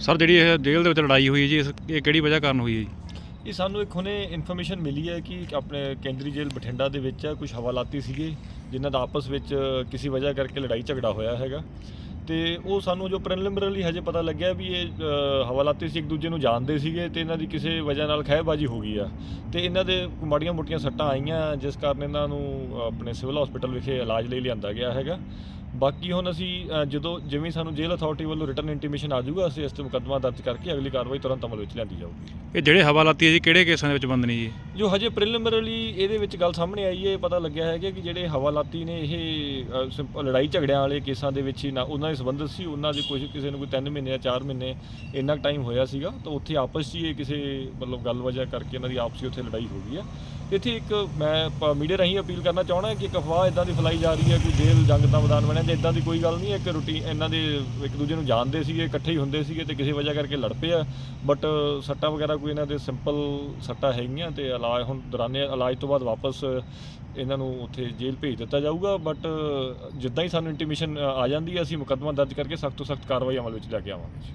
Sir ਜਿਹੜੀ ਇਹ ਜੇਲ੍ਹ ਦੇ ਵਿੱਚ ਲੜਾਈ ਹੋਈ ਹੈ ਜੀ ਇਸ- ਇਹ ਕਿਹੜੀ ਵਜ੍ਹਾ ਕਾਰਨ ਹੋਈ ਹੈ ਜੀ? ਇਹ ਸਾਨੂੰ ਇੱਕ ਹੁਣੇ ਇਨਫੋਰਮੇਸ਼ਨ ਮਿਲੀ ਹੈ ਕਿ ਆਪਣੇ ਕੇਂਦਰੀ ਜੇਲ੍ਹ ਬਠਿੰਡਾ ਦੇ ਵਿੱਚ ਕੁਝ ਹਵਾਲਾਤੀ ਸੀਗੇ ਜਿਨ੍ਹਾਂ ਦਾ ਆਪਸ ਵਿੱਚ ਕਿਸੇ ਵਜ੍ਹਾ ਕਰਕੇ ਲੜਾਈ ਝਗੜਾ ਹੋਇਆ ਹੈਗਾ। ਤੇ ਉਹ ਸਾਨੂੰ ਜੋ ਪ੍ਰੀਲਿਮਿਨਰੀ ਹਜੇ ਪਤਾ ਲੱਗਿਆ ਵੀ ਇਹ ਅ, ਹਵਾਲਾਤੀ ਸੀ ਇੱਕ ਦੂਜੇ ਨੂੰ ਜਾਣਦੇ ਸੀਗੇ ਤੇ ਇਹਨਾਂ ਦੀ ਕਿਸੇ ਵਜ੍ਹਾ ਨਾਲ ਖਹਿਬਾਜੀ ਹੋ ਗਈ ਆ। ਤੇ ਇਹਨਾਂ ਦੇ ਮਾੜੀਆਂ ਮੋਟੀਆਂ ਸੱਟਾਂ ਆਈਆਂ ਜਿਸ ਕਾਰਨ ਇਹਨਾਂ ਨੂੰ ਆਪਣੇ ਸਿਵਲ ਹਸਪੀਟਲ ਵਿਖੇ ਇਲਾਜ ਲਈ ਲਿਆਂਦਾ ਗਿਆ ਹੈਗਾ। ਬਾਕੀ ਹੁਣ ਅਸੀਂ ਅ, ਜਦੋਂ ਜਿਵੇਂ ਸਾਨੂੰ ਜੇਲ੍ਹ ਅਥਾਰਟੀ ਵੱਲੋਂ ਰਿਟਰਨ ਇੰਟੀਮੇਸ਼ਨ ਆ ਜਾਊਗਾ ਅਸੀਂ ਇਸ ਤੇ ਮੁਕੱਦਮਾ ਦਰਜ ਕਰਕੇ ਅਗਲੀ ਕਾਰਵਾਈ ਤੁਰੰਤ ਅਮਲ ਵਿੱਚ ਲਿਆਂਦੀ ਜਾਊਗੀ। ਇਹ ਜਿਹੜੇ ਹਵਾਲਾਤੀ ਹੈ ਜੀ ਕਿਹੜੇ ਕੇਸਾਂ ਦੇ ਵਿੱਚ ਬੰਦ ਨੇ ਜੀ? ਜੋ ਹਜੇ ਪ੍ਰੀਲਿਮਿਨਰੀ ਇਹਦੇ ਵਿੱਚ ਗੱਲ ਸਾਹਮਣੇ ਆਈ ਹੈ ਪਤਾ ਲੱਗਿਆ ਹੈਗਾ ਕਿ ਜਿਹੜੇ ਹਵਾਲਾਤੀ ਨੇ ਇਹ ਅ, ਲੜਾਈ ਝਗੜਿਆਂ ਵਾਲੇ ਕੇਸਾਂ ਦੇ ਵਿੱਚ ਹੀ ਨਾ ਉਹਨਾਂ ਦੇ ਸੰਬੰਧਿਤ ਸੀ ਉਹਨਾਂ ਦੇ ਕੁਝ ਕਿਸੇ ਨੂੰ ਕੋਈ 3 ਮਹੀਨੇ ਜਾਂ 4 ਮਹੀਨੇ ਇੰਨਾ ਟਾਈਮ ਹੋਇਆ ਸੀਗਾ ਤਾਂ ਉੱਥੇ ਆਪਸ 'ਚ ਹੀ ਇਹ ਕਿਸੇ ਮਤਲਬ ਗੱਲ ਵਜ੍ਹਾ ਕਰਕੇ ਇਹਨਾਂ ਦੀ ਆਪਸੀ ਉੱਥੇ ਲੜਾਈ ਹੋ ਗਈ ਆ ਇੱਥੇ ਇੱਕ ਮੈਂ ਮੀਡੀਆ ਰਾਹੀਂ ਅਪੀਲ ਕਰਨਾ ਚਾਹਣਾ ਕਿ ਇੱਕ ਅਫਵਾਹ ਇਦਾਂ ਦੀ ਫੈਲਾਈ ਜਾ ਰਹੀ ਹੈ ਕਿ ਜੇਲ੍ਹ ਜੰਗ ਦਾ ਮੈਦਾਨ ਬਣਿਆ ਜੇ ਇਦਾਂ ਦੀ ਕੋਈ ਗੱਲ ਨਹੀਂ ਹੈ ਇੱਕ ਰੂਟੀਨ ਇਹਨਾਂ ਦੇ ਇੱਕ ਦੂਜੇ ਨੂੰ ਜਾਣਦੇ ਸੀਗੇ ਇਕੱਠੇ ਹੀ ਹੁੰਦੇ ਸੀਗੇ ਤੇ ਕਿਸੇ ਵਜ੍ਹਾ ਕਰਕੇ ਲੜ ਪਏ ਆ ਬਟ ਸੱਟਾਂ ਵਗੈਰਾ ਕੋਈ ਇਹਨਾਂ ਦੇ ਸਿੰਪਲ ਸੱਟਾਂ ਹੈਗੀਆਂ ਤੇ ਇਲਾਜ ਹੁਣ ਦੌਰਾਨੇ ਇਲਾਜ ਤੋਂ ਬਾਅਦ ਵਾਪਸ ਇਹਨਾਂ ਨੂੰ ਉੱਥੇ ਜੇਲ੍ਹ ਭੇਜ ਦਿੱਤਾ ਜਾਊਗਾ ਬਟ ਜਿੱਦਾਂ ਹੀ ਸਾਨੂੰ ਇੰਟੀਮੇਸ਼ਨ ਆ ਜਾਂਦੀ ਹੈ, ਅਸੀਂ ਮੁਕੱਦਮਾ ਦਰਜ ਕਰਕੇ ਸਖਤ ਤੋਂ ਸਖਤ ਕਾਰਵਾਈ ਅਮਲ ਵਿੱਚ ਲੈ ਕੇ ਆਵਾਂਗੇ ਜੀ।